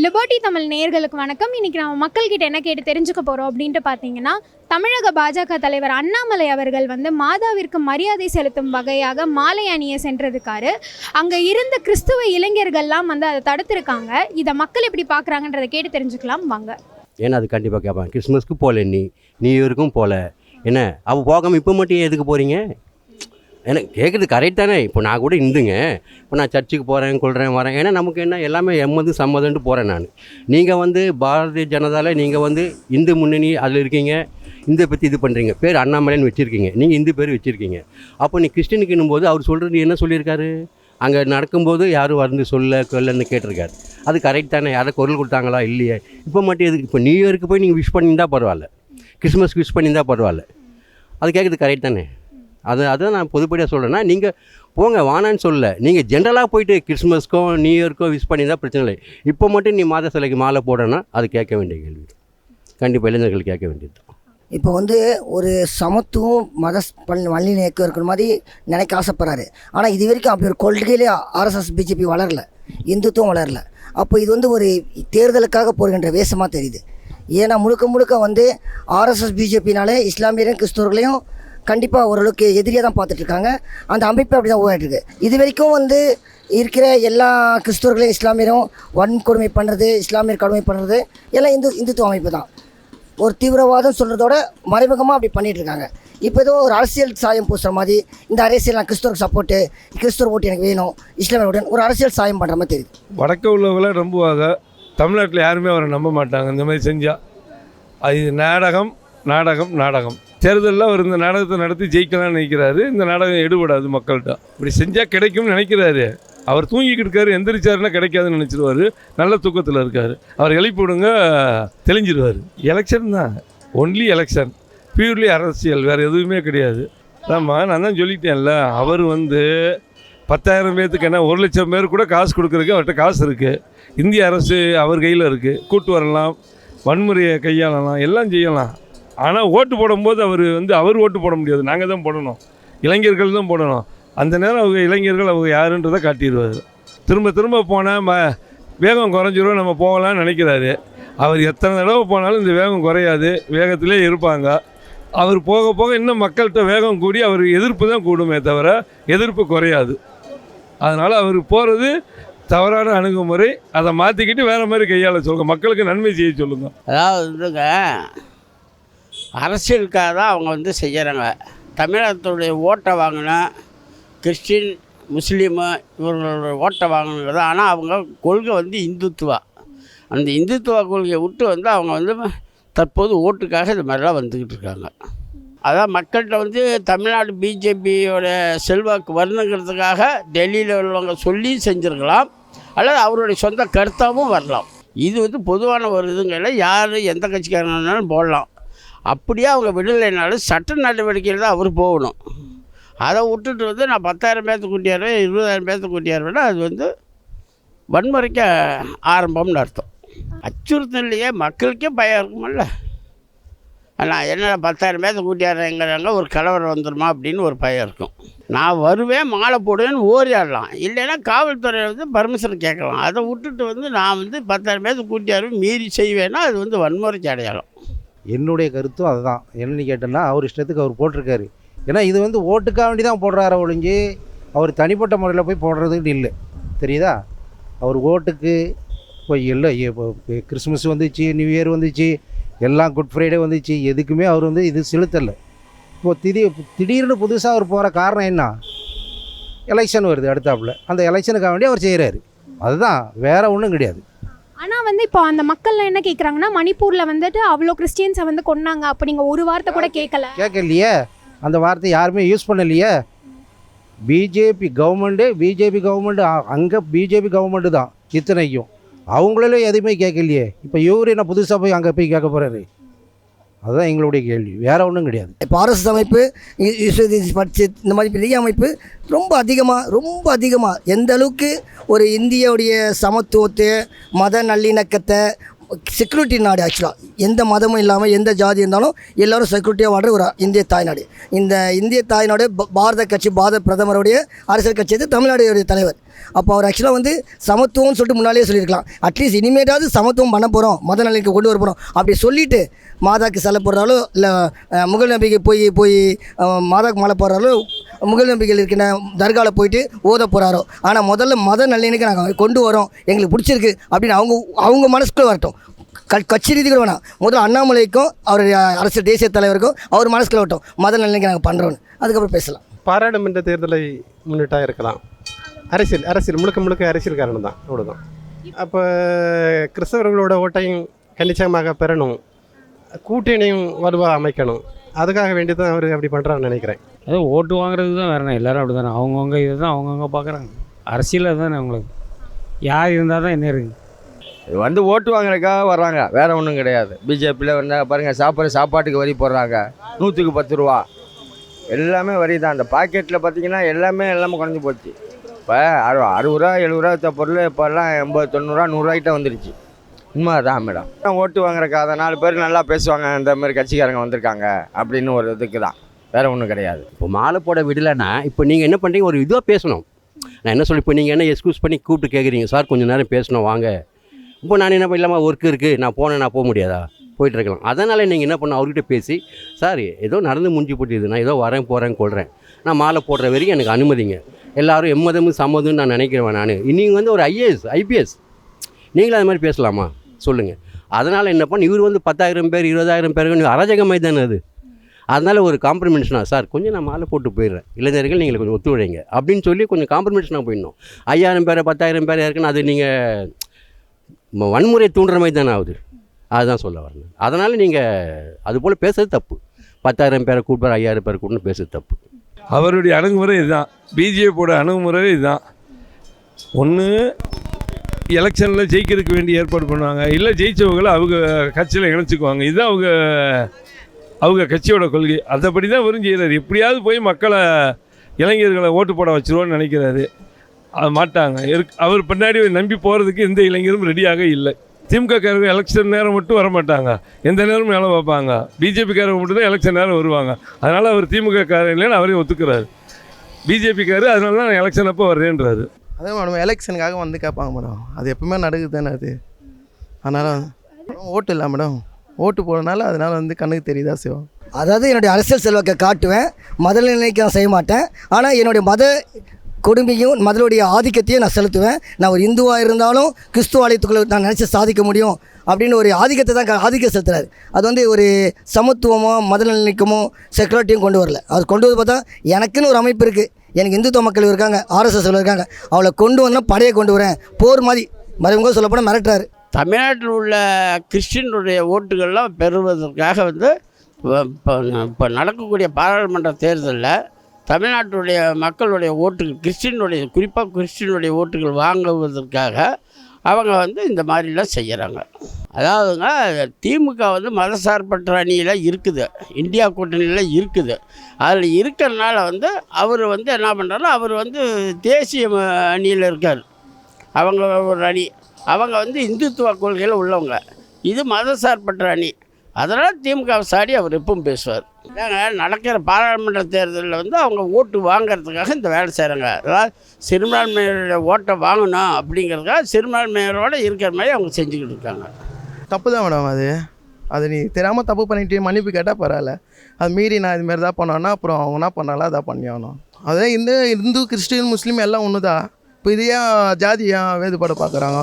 Liberty Tamil நேர்களுக்கு வணக்கம். இன்னைக்கு நம்ம மக்கள்கிட்ட என்ன கேட்டு தெரிஞ்சுக்க போகிறோம் அப்படின்ட்டு பார்த்தீங்கன்னா தமிழக பாஜக தலைவர் அண்ணாமலை அவர்கள் வந்து மாதாவிற்கு மரியாதை செலுத்தும் வகையாக மாலை அணிய சென்றிருக்காரு. அங்கே இருந்த கிறிஸ்துவ இளைஞர்கள்லாம் வந்து அதை தடுத்திருக்காங்க. இதை மக்கள் எப்படி பார்க்குறாங்கன்றதை கேட்டு தெரிஞ்சுக்கலாம். வாங்க. ஏன்னா அது கண்டிப்பாக கேட்பாங்க கிறிஸ்மஸ்க்கு போகல நீ நியூ இயருக்கும் போகல என்ன? அவள் போகாமல் இப்போ மட்டும் ஏன் எதுக்கு போகிறீங்க எனக்கு கேட்குறது கரெக்ட் தானே? இப்போ நான் கூட இந்துங்க இப்போ நான் சர்ச்சுக்கு போகிறேன் கொள்கிறேன் வரேன். ஏன்னா நமக்கு என்ன எல்லாமே எம்மது சம்மதுன்ட்டு போகிறேன் நான். நீங்கள் வந்து பாரதிய ஜனதாவில் நீங்கள் வந்து இந்து முன்னணி அதில் இருக்கீங்க. இந்த பற்றி இது பண்ணுறீங்க பேர் அண்ணாமலைன்னு வச்சுருக்கீங்க. நீங்கள் இந்து பேர் வச்சுருக்கீங்க. அப்போ நீ கிறிஸ்டினுக்குன்னும் போது அவர் சொல்கிறது என்ன சொல்லியிருக்காரு? அங்கே நடக்கும்போது யாரும் வந்து சொல்ல கொல்லன்னு கேட்டிருக்காரு. அது கரெக்ட் தானே? யாரை குரல் கொடுத்தாங்களா? இல்லையே. இப்போ மட்டும் எதுக்கு? இப்போ நியூ இயருக்கு போய் நீங்கள் விஷ் பண்ணியிருந்தால் பரவாயில்ல. கிறிஸ்மஸ் விஷ் பண்ணியிருந்தால் பரவாயில்ல. அது கேட்குறது கரெக்ட் தானே? அது அதை நான் பொதுப்படியாக சொல்கிறேன்னா நீங்கள் போங்க வானான்னு சொல்லல. நீங்கள் ஜென்ரலாக போயிட்டு கிறிஸ்மஸ்க்கோ நியூ இயர்க்கோ விஷ் பண்ணியிருந்தால் பிரச்சனை இல்லை. இப்போ மட்டும் நீ மாத சிலைக்கு மாலை போடனா அது கேட்க வேண்டிய கேள்வி. கண்டிப்பாக இளைஞர்கள் கேட்க வேண்டியது. இப்போ வந்து ஒரு சமத்துவம் மத பல் நல்லிணக்கம் இருக்கிற மாதிரி நினைக்க ஆசைப்படுறாரு. ஆனால் இது வரைக்கும் அப்படி ஒரு கொள்கையிலே ஆர்எஸ்எஸ் பிஜேபி வளரல. இந்துத்துவம் வளரல. அப்போ இது வந்து ஒரு தேர்தலுக்காக போகின்ற வேஷமாக தெரியுது. ஏன்னா முழுக்க முழுக்க வந்து ஆர்எஸ்எஸ் பிஜேபினாலே இஸ்லாமியரையும் கிறிஸ்தவர்களையும் கண்டிப்பாக ஓரளவுக்கு எதிரியாக தான் பார்த்துட்ருக்காங்க. அந்த அமைப்பு அப்படி தான் ஓடிட்டு இருக்கு இது வரைக்கும் வந்து இருக்கிற எல்லா கிறிஸ்தவர்களையும் இஸ்லாமியரும் வன்கொடுமை பண்ணுறது இஸ்லாமியர் கொடுமை பண்ணுறது எல்லாம் இந்து இந்துத்துவ அமைப்பு தான். ஒரு தீவிரவாதம் சொல்கிறதோட மறைமுகமாக அப்படி பண்ணிகிட்ருக்காங்க இருக்காங்க இப்போ ஏதோ ஒரு அரசியல் சாயம் பூசுகிற மாதிரி இந்த அரசியல் நான் கிறிஸ்தவருக்கு சப்போர்ட்டு கிறிஸ்தவர் ஓட்டு எனக்கு வேணும் இஸ்லாமிய ஓட்டு ஒரு அரசியல் சாயம் பண்ணுற மாதிரி தெரியுது. வடக்க உள்ளவங்களாம் நம்புவாங்க. தமிழ்நாட்டில் யாருமே அவரை நம்ப மாட்டாங்க. இந்த மாதிரி செஞ்சால் அது நாடகம் நாடகம் நாடகம். தேர்தலில் அவர் இந்த நாடகத்தை நடத்தி ஜெயிக்கலாம்னு நினைக்கிறாரு. இந்த நாடகம் எடுபடாது மக்கள்கிட்ட. இப்படி செஞ்சால் கிடைக்கும்னு நினைக்கிறாரு. அவர் தூங்கிக்கிட்டு இருக்காரு எந்திரிச்சாருன்னா கிடைக்காதுன்னு நினச்சிருவாரு. நல்ல தூக்கத்தில் இருக்கார். அவர் எழுப்பி விடுங்க தெளிஞ்சிருவார். எலெக்ஷன் தான். ஒன்லி எலெக்ஷன் பியூர்லி அரசியல். வேறு எதுவுமே கிடையாது. ஆமாம் நான் தான் சொல்லிட்டேன்ல. அவர் வந்து பத்தாயிரம் பேர்த்துக்கு என்ன ஒரு லட்சம் பேர் கூட காசு கொடுக்குறதுக்கு அவர்கிட்ட காசு இருக்குது இந்திய அரசு அவர் கையில் இருக்குது கூட்டு வரலாம் வன்முறையை கையாளலாம் எல்லாம் செய்யலாம். ஆனால் ஓட்டு போடும்போது அவர் வந்து அவர் ஓட்டு போட முடியாது. நாங்கள் தான் போடணும். இளைஞர்கள் தான் போடணும். அந்த நேரம் அவங்க இளைஞர்கள் அவங்க யாருன்றதை காட்டிடுவார். திரும்ப திரும்ப போனால் ம வேகம் குறைஞ்சிரும் நம்ம போகலாம்னு நினைக்கிறாரு. அவர் எத்தனை தடவை போனாலும் இந்த வேகம் குறையாது. வேகத்திலே இருப்பாங்க. அவர் போக போக இன்னும் மக்கள்கிட்ட வேகம் கூடி அவர் எதிர்ப்பு தான் கூடுமே தவிர எதிர்ப்பு குறையாது. அதனால் அவர் போகிறது தவறான அணுகுமுறை. அதை மாற்றிக்கிட்டு வேறு மாதிரி கையாள சொல்லுங்கள் மக்களுக்கு நன்மை செய்ய சொல்லுங்கள் அதாவது வந்துங்க அரசியலுக்காக தான் அவங்க வந்து செய்கிறாங்க தமிழகத்துடைய ஓட்டை வாங்கினா கிறிஸ்டின் முஸ்லீமு இவர்களோட ஓட்டை வாங்கினது. ஆனால் அவங்க கொள்கை வந்து இந்துத்துவா. அந்த இந்துத்துவ கொள்கையை விட்டு வந்து அவங்க வந்து தற்போது ஓட்டுக்காக இது மாதிரிலாம் வந்துக்கிட்டு இருக்காங்க. அதான் மக்கள்கிட்ட வந்து தமிழ்நாடு பிஜேபியோட செல்வாக்கு வரணுங்கிறதுக்காக டெல்லியில் உள்ளவங்க சொல்லி செஞ்சுருக்கலாம். அல்லது அவருடைய சொந்த கருத்தாகவும் வரலாம். இது வந்து பொதுவான ஒரு இதுங்கள யார் எந்த கட்சிக்காரனாலும் போடலாம். அப்படியே அவங்க விடலைனாலும் சட்ட நடவடிக்கையில் தான் அவர் போகணும். அதை விட்டுட்டு வந்து நான் பத்தாயிரம் பேர்த்து கூட்டியாருவேன் இருபதாயிரம் பேர்த்து கூட்டியாருவேன்னா அது வந்து வன்முறைக்கு ஆரம்பம்னு அர்த்தம். அச்சுறுத்தலையே மக்களுக்கே பயம் இருக்குமில்ல? நான் என்ன பத்தாயிரம் பேர்த்து கூட்டியாருங்கிறாங்க ஒரு கலவரம் வந்துடுமா அப்படின்னு ஒரு பயம் இருக்கும். நான் வருவேன் மாலை போடுவேன்னு ஓரியாடலாம் இல்லைன்னா காவல்துறையில் வந்து பர்மிஷன் கேட்கலாம். அதை விட்டுட்டு வந்து நான் வந்து பத்தாயிரம் பேர்த்து கூட்டியாருவேன் மீறி செய்வேன்னா அது வந்து வன்முறைக்கு அடையாளம். என்னுடைய கருத்தும் அதுதான். என்னென்னு கேட்டேன்னா அவர் இஷ்டத்துக்கு அவர் போட்டிருக்காரு. ஏன்னா இது வந்து ஓட்டுக்காக வேண்டி தான் போடுறாரு ஒழிஞ்சு அவர் தனிப்பட்ட முறையில் போய் போடுறதுன்னு இல்லை. தெரியுதா? அவர் ஓட்டுக்கு இப்போ இல்லை இப்போ கிறிஸ்மஸ் வந்துச்சு நியூ இயர் வந்துச்சு எல்லாம் குட் ஃப்ரைடே வந்துச்சு எதுக்குமே அவர் வந்து இது செலுத்தலை. இப்போ திடீர் திடீர்னு புதுசாக அவர் போகிற காரணம் என்ன? எலெக்ஷன் வருது அடுத்தாப்புல. அந்த எலெக்ஷனுக்காக வேண்டி அவர் செய்கிறாரு அதுதான் வேறு ஒன்றும் கிடையாது. ஆனால் வந்து இப்போ அந்த மக்கள்லாம் என்ன கேட்குறாங்கன்னா மணிப்பூரில் வந்துட்டு அவ்வளோ கிறிஸ்டியன்ஸை வந்து கொன்னாங்க அப்போ நீங்கள் ஒரு வார்த்தை கூட கேட்கல கேட்கலையே அந்த வார்த்தை யாருமே யூஸ் பண்ணலையே? பிஜேபி கவர்மெண்ட்டு பிஜேபி கவர்மெண்ட்டு அங்கே பிஜேபி கவர்மெண்ட்டு தான் இத்தனைக்கும். அவங்களும் எதுவுமே கேட்கலையே இப்போ இவரு என்ன புதுசாக போய் அங்கே போய் கேட்க போகிறாரு அதுதான் எங்களுடைய கேள்வி. வேற ஒன்றும் கிடையாது. இப்போ அரசு அமைப்பு பட்ஜெட் இந்த மாதிரி பெரிய அமைப்பு ரொம்ப அதிகமாக ரொம்ப அதிகமாக எந்த அளவுக்கு ஒரு இந்தியாவுடைய சமத்துவத்தை மத நல்லிணக்கத்தை செக்யூரிட்டி நாடு ஆக்சுவலாக எந்த மதமும் இல்லாமல் எந்த ஜாதி இருந்தாலும் எல்லாரும் செக்யூரிட்டியாக வாழ்கிற ஒரு இந்திய தாய்நாடு. இந்த இந்திய தாய்நாடு பாரத கட்சி பாரத பிரதமருடைய அரசியல் கட்சி வந்து தமிழ்நாடுடைய தலைவர். அப்போ அவர் ஆக்சுவலாக வந்து சமத்துவம்னு சொல்லிட்டு முன்னாலே சொல்லியிருக்கலாம். அட்லீஸ்ட் இனிமேட்டாவது சமத்துவம் பண்ண போகிறோம் மத நல்லிணக்கம் கொண்டு வர போகிறோம் அப்படி சொல்லிவிட்டு மாதாக்கு சிலை போடுறாலோ இல்லை முகல் நம்பிக்கை போய் போய் மாதாக்கு மாலை போடுறாலோ முகல் நம்பிக்கையில் இருக்கிற தர்காவில் போயிட்டு ஓத போகிறாரோ ஆனால் முதல்ல மத நல்லிணக்கம் நாங்கள் கொண்டு வரோம். எங்களுக்கு பிடிச்சிருக்கு அப்படின்னு அவங்க அவங்க மனசுக்குள்ளே வரட்டும். க கட்சி கூட வேணாம். முதல்ல அண்ணாமலைக்கும் அவருடைய அரசு தேசிய தலைவருக்கும் அவர் மனசுக்குள்ள வரட்டும். மத நல்லிணக்கம் நாங்கள் பண்ணுறோன்னு அதுக்கப்புறம் பேசலாம். பாராளுமன்ற தேர்தலை முன்னிட்டாக இருக்கலாம். அரசியல் அரசியல் முழுக்க முழுக்க அரசியல் காரணம் தான். அவ்வளோதான் அப்போ கிறிஸ்தவர்களோட ஓட்டையும் கணிச்சமாக பெறணும். கூட்டணியும் வலுவாக அமைக்கணும். அதுக்காக வேண்டி தான் அவர் அப்படி பண்ணுறான்னு நினைக்கிறேன். அது ஓட்டு வாங்குறது தான் வேறண்ணே எல்லாரும் அப்படி தானே அவங்கவுங்க இதை தான் அவங்கவுங்க பார்க்குறாங்க அரசியல் தானே அவங்களுக்கு? யார் இருந்தால் தான் என்ன இருக்குது இது வந்து ஓட்டு வாங்குறதுக்காக வர்றாங்க. வேற ஒன்றும் கிடையாது. பிஜேபியில் வந்தால் பாருங்கள் சாப்பிட்ற சாப்பாட்டுக்கு வரி போடுறாங்க. நூற்றுக்கு பத்து ரூபா. எல்லாமே வரி தான். அந்த பாக்கெட்டில் பார்த்தீங்கன்னா எல்லாமே எல்லாமே குறைஞ்சி போச்சு. இப்போ அறு அறுபது ரூபா எழுபது ரூபா பொருள் இப்போல்லாம் எண்பது தொண்ணூறுரூவா நூறுரூவாய்க்கிட்ட வந்துருச்சு. உண்மை தான் மேடம் ஓட்டு வாங்குறக்காக நாலு பேர் நல்லா பேசுவாங்க இந்த மாதிரி கட்சிக்காரங்க வந்திருக்காங்க அப்படின்னு ஒரு இதுக்கு தான். வேற ஒன்றும் கிடையாது. இப்போ மாலை போட விடலைன்னா இப்போ நீங்கள் என்ன பண்ணுறீங்க ஒரு இதுவாக பேசணும். நான் என்ன சொல்லி இப்போ நீங்கள் என்ன எக்ஸ்கூஸ் பண்ணி கூப்பிட்டு கேட்குறீங்க சார் கொஞ்சம் நேரம் பேசணும் வாங்க. இப்போ நான் என்ன இல்லாமல் ஒர்க் இருக்குது நான் போனேன் நான் போக முடியாதா? போயிட்டு இருக்கலாம். அதனால் நீங்கள் என்ன பண்ணணும்? அவர்கிட்ட பேசி சார் ஏதோ நடந்து முடிஞ்சு போட்டுது நான் ஏதோ வரேன் போகிறேன் கொள்கிறேன் நான் மாலை போடுற வரைக்கும் எனக்கு அனுமதிங்க. எல்லாரும் எம்மதமும் சம்மதம்னு நான் நினைக்கிறேன் நான். நீங்கள் வந்து ஒரு ஐஏஎஸ் ஐபிஎஸ். நீங்களும் அது மாதிரி பேசலாமா? சொல்லுங்கள் அதனால் என்ன பண்ண இவர் வந்து பத்தாயிரம் பேர் இருபதாயிரம் பேர் அராஜகமாய் தானே அது. அதனால் ஒரு காம்ப்ரமைஷனாக சார் கொஞ்சம் நான் மாலை போட்டு போயிடுறேன். இளைஞர்கள் நீங்கள் கொஞ்சம் ஒத்துழைங்க. அப்படின்னு சொல்லி கொஞ்சம் காம்ப்ரமைஷனாக போயிடணும். ஐயாயிரம் பேர் பத்தாயிரம் பேர் இருக்குன்னு அது நீங்கள் வன்முறை தூண்டுற மாதிரி தானே ஆகுது அதுதான் சொல்ல வரேன். அதனால் நீங்கள் அதுபோல் பேசுறது தப்பு. பத்தாயிரம் பேரை கூப்பிட்டு ஐயாயிரம் பேரை கூப்பிட்டு பேசுறது தப்பு. அவருடைய அணுகுமுறை இதுதான். பிஜேபியோட அணுகுமுறை இதுதான். ஒன்று எலெக்ஷனில் ஜெயிக்கிறதுக்கு வேண்டி ஏற்பாடு பண்ணுவாங்க. இல்லை ஜெயிச்சவங்களை அவங்க கட்சியில் இணைச்சிக்குவாங்க. இதுதான் அவங்க அவங்க கட்சியோட கொள்கை. அதைப்படி தான் வரும் செய்கிறார் எப்படியாவது போய் மக்களை இளைஞர்களை ஓட்டு போட வச்சிருவோன்னு நினைக்கிறாரு. அது மாட்டாங்க. இருக்கு அவர் பின்னாடி நம்பி போகிறதுக்கு எந்த இளைஞரும் ரெடியாக இல்லை. திமுககாரங்க எலெக்ஷன் நேரம் மட்டும் வர மாட்டாங்க எந்த நேரமும் வேலை பார்ப்பாங்க. பிஜேபிக்காரங்க மட்டும் தான் எலெக்ஷன் நேரம் வருவாங்க. அதனால் அவர் திமுக காரன் இல்லைன்னு அவரையும் ஒத்துக்கிறாரு. பிஜேபிக்காரு அதனால தான் எலெக்ஷன் அப்போ வர்றேன்றாரு. அதே மேடம் எலெக்ஷனுக்காக வந்து கேட்பாங்க மேடம் அது எப்பவுமே நடக்குது தானே அது? அதனால் ஓட்டு இல்லை மேடம் ஓட்டு போடுறதுனால அதனால் வந்து கண்ணுக்கு தெரியுதா செய்வோம் அதாவது என்னுடைய அரசியல் செல்வாக்கை காட்டுவேன். மத நிலைக்கு நான் செய்ய மாட்டேன். ஆனால் என்னுடைய மத கொடுமையும் மதனுடைய ஆதிக்கத்தையும் நான் செலுத்துவேன். நான் ஒரு இந்துவாக இருந்தாலும் கிறிஸ்துவ ஆலயத்துக்குள்ள நான் நினச்சி சாதிக்க முடியும் அப்படின்னு ஒரு ஆதிக்கத்தை தான் க- ஆதிக்கம் செலுத்துறாரு. அது வந்து ஒரு சமத்துவமோ மத நல்லிணக்கமோ செக்யூரிட்டியும் கொண்டு வரல. அது கொண்டு வந்து பார்த்தா எனக்குன்னு ஒரு அமைப்பு இருக்குது எனக்கு இந்துத்துவ மக்கள் இருக்காங்க ஆர்எஸ்எஸ் இருக்காங்க. அவளை கொண்டு வந்தால் படையை கொண்டு வரேன். போர் மாதிரி. மறைமுக சொல்லப்போனால் மிரட்டுறாரு. தமிழ்நாட்டில் உள்ள கிறிஸ்டினுடைய ஓட்டுகள்லாம் பெறுவதற்காக வந்து இப்போ இப்போ நடக்கக்கூடிய பாராளுமன்ற தேர்தலில் தமிழ்நாட்டுடைய மக்களுடைய ஓட்டுகள் கிறிஸ்டினுடைய குறிப்பாக கிறிஸ்டினுடைய ஓட்டுகள் வாங்குவதற்காக அவங்க வந்து இந்த மாதிரிலாம் செய்கிறாங்க அதாவதுங்க திமுக வந்து மதசார்பற்ற அணியில் இருக்குது. இந்தியா கூட்டணியில் இருக்குது. அதில் இருக்கிறனால வந்து அவர் வந்து என்ன பண்ணுறாருன்னா அவர் வந்து தேசிய அணியில் இருக்கார். அவங்க ஒரு அணி. அவங்க வந்து இந்துத்துவ கொள்கையில் உள்ளவங்க. இது மதசார்பற்ற அணி. அதனால் திமுக சாடி அவர் எப்பவும் பேசுவார். ஏங்க நடக்கிற பாராளுமன்ற தேர்தலில் வந்து அவங்க ஓட்டு வாங்குறதுக்காக இந்த வேலை செய்கிறாங்க அதாவது சிறுபான்மையினருடைய ஓட்டை வாங்கணும் அப்படிங்கிறதுக்காக சிறுபான்மையினரோடு இருக்கிற மாதிரி அவங்க செஞ்சுக்கிட்டு இருக்காங்க. தப்பு தான் மேடம் அது. அது நீ தெரியாமல் தப்பு பண்ணிட்டு மன்னிப்பு கேட்டால் பரவாயில்ல. அது மீறி நான் இதுமாரி தான் பண்ணோன்னா அப்புறம் அவங்க என்ன பண்ணாலும் அதான் பண்ணி ஆகணும் அதே இந்த இந்து கிறிஸ்டின் முஸ்லீம் எல்லாம் ஒன்று தான் இப்போ இது ஏன் ஜாதி ஏன் வேறுபாடு பார்க்குறாங்க?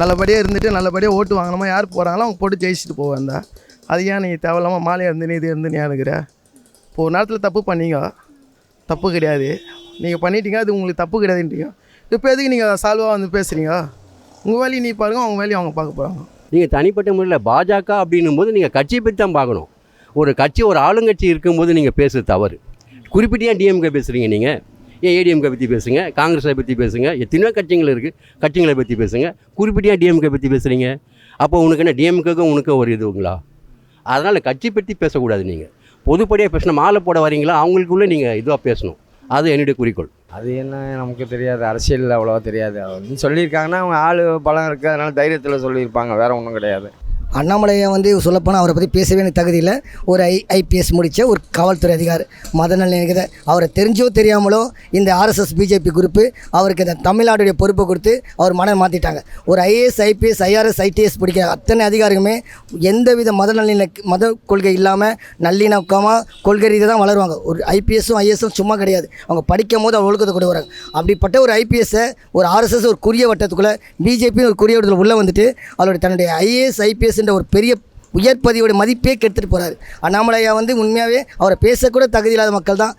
நல்லபடியாக இருந்துட்டு நல்லபடியாக ஓட்டு வாங்கணுமா? யார் போகிறாங்களோ அவங்க போட்டு ஜெயிச்சுட்டு போவேன் தான் அது ஏன் நீ தேவையில்லாமல் மாலையாக இருந்து நீ இது இருந்து நீ அனுக்கிற இப்போ ஒரு நேரத்தில் தப்பு பண்ணீங்க. தப்பு கிடையாது. நீங்கள் பண்ணிட்டீங்க அது உங்களுக்கு தப்பு கிடையாதுன்றீங்க. இப்போ எதுக்கு நீங்கள் சால்வாக வந்து பேசுகிறீங்க உங்கள் வேலையை நீ பாருங்க அவங்க வேலையை அவங்க பார்க்க போகிறாங்க நீங்கள் தனிப்பட்ட முறையில் பாஜக அப்படின்னும் போது நீங்கள் கட்சியை பற்றி தான் பார்க்கணும். ஒரு கட்சி ஒரு ஆளுங்கட்சி இருக்கும்போது நீங்கள் பேசுறது தவறு. குறிப்பிட்டு ஏன் டிஎம்கே பேசுகிறீங்க நீங்கள் ஏன் ஏடிஎம்கே பற்றி பேசுங்க? காங்கிரஸை பற்றி பேசுங்க? எத்தனையோ கட்சிகள் இருக்குது கட்சிகளை பற்றி பேசுங்க. குறிப்பிட்டு ஏன் டிஎம்கே பற்றி பேசுகிறீங்க அப்போ உனக்கு என்ன? டிஎம்கேக்கும் உனக்கு ஒரு இதுங்களா அதனால் கட்சி பற்றி பேசக்கூடாது நீங்கள் பொதுப்படியாக பேசணும் மாலை போட வரீங்களா? அவங்களுக்குள்ளே நீங்கள் இதுவாக பேசணும். அது என்னுடைய குறிக்கோள். அது என்ன நமக்கு தெரியாது அரசியல் அவ்வளோவா தெரியாது. அவங்க சொல்லியிருக்காங்கன்னா அவங்க ஆள் பலம் இருக்குது அதனால தைரியத்தில் சொல்லியிருப்பாங்க வேறு ஒன்றும் கிடையாது. அண்ணாமலையை வந்து சொல்லப்போனால் அவரை பற்றி பேசவே எனக்கு தகுதியில் ஒரு ஐ ஐபிஎஸ் முடித்த ஒரு காவல்துறை அதிகாரி மத நல்லிணக்கத்தை அவரை தெரிஞ்சோ தெரியாமலோ இந்த ஆர்எஸ்எஸ் பிஜேபி குரூப்பு அவருக்கு இந்த தமிழ்நாடுடைய பொறுப்பை கொடுத்து அவர் மனம் மாற்றிட்டாங்க ஒரு ஐஏஎஸ் ஐபிஎஸ் ஐஆர்எஸ் ஐடிஎஸ் பிடிக்கிற அத்தனை அதிகாரிகளுமே எந்தவித மத நல்லிணக்க மத கொள்கை இல்லாமல் நல்லிணக்கமாக கொள்கை ரீதியாக தான் வளருவாங்க. ஒரு ஐபிஎஸும் ஐஎஸும் சும்மா கிடையாது. அவங்க படிக்கும் போது அவர் ஒழுக்கத்தை கொண்டு வராங்க அப்படிப்பட்ட ஒரு ஐபிஎஸ்ஸை ஒரு ஆர்எஸ்எஸ் ஒரு குறிய வட்டத்துக்குள்ளே பிஜேபி ஒரு குறிய வட்டத்தில் உள்ளே வந்துட்டு அவருடைய தன்னுடைய ஐஏஎஸ் ஐபிஎஸ் ஐபிஎஸ்ன்ற ஒரு பெரிய உயர்பதியோட மதிப்பே கெடுத்துட்டு போகிறாரு அண்ணாமலையா வந்து உண்மையாகவே அவரை பேசக்கூட தகுதி இல்லாத மக்கள் தான்.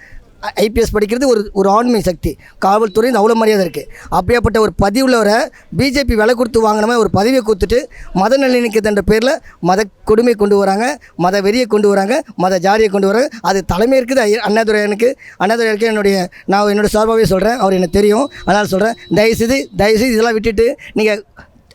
ஐபிஎஸ் படிக்கிறது ஒரு ஒரு ஆண்மை சக்தி. காவல்துறை அவ்வளோ மரியாதை இருக்குது அப்படியாப்பட்ட ஒரு பதிவுள்ளவரை பிஜேபி விலை கொடுத்து வாங்கினமே ஒரு பதவியை கொடுத்துட்டு மத நல்லிணக்கத்தின்ற பேரில் மத கொடுமை கொண்டு வராங்க மத வெறியை கொண்டு வராங்க மத ஜாதியை கொண்டு வராங்க. அது தலைமை இருக்குது. ஐயா- அண்ணாதுரை எனக்கு அண்ணாதுரை என்னுடைய நான் என்னோட சார்பாகவே சொல்கிறேன் அவர் எனக்கு தெரியும். அதனால் சொல்கிறேன் தயவுசெய்து தயவுசெய்து இதெல்லாம் விட்டுட்டு நீங்கள்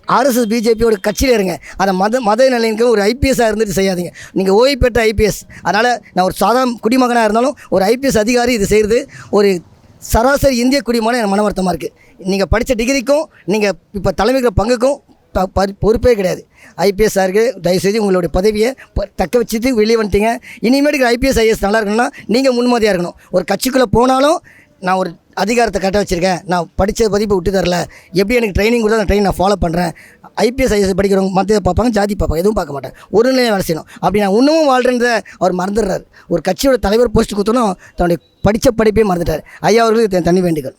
ஆர்எஸ்எஸ் பிஜேபியோட கட்சியில் இருங்க. அதை மத மத நிலையனுக்கு ஒரு ஐபிஎஸ்ஸாக இருந்துட்டு செய்யாதீங்க. நீங்கள் ஓய்வு பெற்ற ஐபிஎஸ் அதனால் நான் ஒரு சாதாரண குடிமகனாக இருந்தாலும் ஒரு ஐபிஎஸ் அதிகாரி இது செய்கிறது ஒரு சராசரி இந்திய குடிமகன் எனக்கு மன வருத்தமாக இருக்குது நீங்கள் படித்த டிகிரிக்கும் நீங்கள் இப்போ தலைமைக்கிற பங்குக்கும் ப- பொறுப்பே கிடையாது. ஐபிஎஸ்ஸாக இருக்குது தயவுசெய்து உங்களுடைய பதவியை தக்க வச்சுட்டு வெளியே வந்துட்டீங்க. இனிமேட்டுக்கு ஐபிஎஸ் ஐஎஸ் நல்லா இருக்கணும்னா நீங்கள் முன்மாதிரியாக இருக்கணும். ஒரு கட்சிக்குள்ளே போனாலும் நான் ஒரு அதிகாரத்தை கட்ட வச்சுருக்கேன். நான் படித்த பதிப்பை விட்டு தரல. எப்படி எனக்கு ட்ரைனிங் கொடுத்தா அந்த ட்ரைனிங் நான் ஃபாலோ பண்ணுறேன் ஐபிஎஸ் ஐஎஸ் படிக்கிறவங்க மற்ற பார்ப்பாங்க ஜாதி பார்ப்பாங்க எதுவும் பார்க்க மாட்டேன். ஒரு நிலையை வேலை செய்யணும். அப்படி நான் இன்னமும் வாழ்கிறத அவர் மறந்துடுறாரு. ஒரு கட்சியோட தலைவர் போஸ்ட் கொடுத்தனும் தன்னுடைய படித்த படிப்பே மறந்துட்டார். ஐயா அவர்களுக்கு தண்ணி வேண்டுகள்.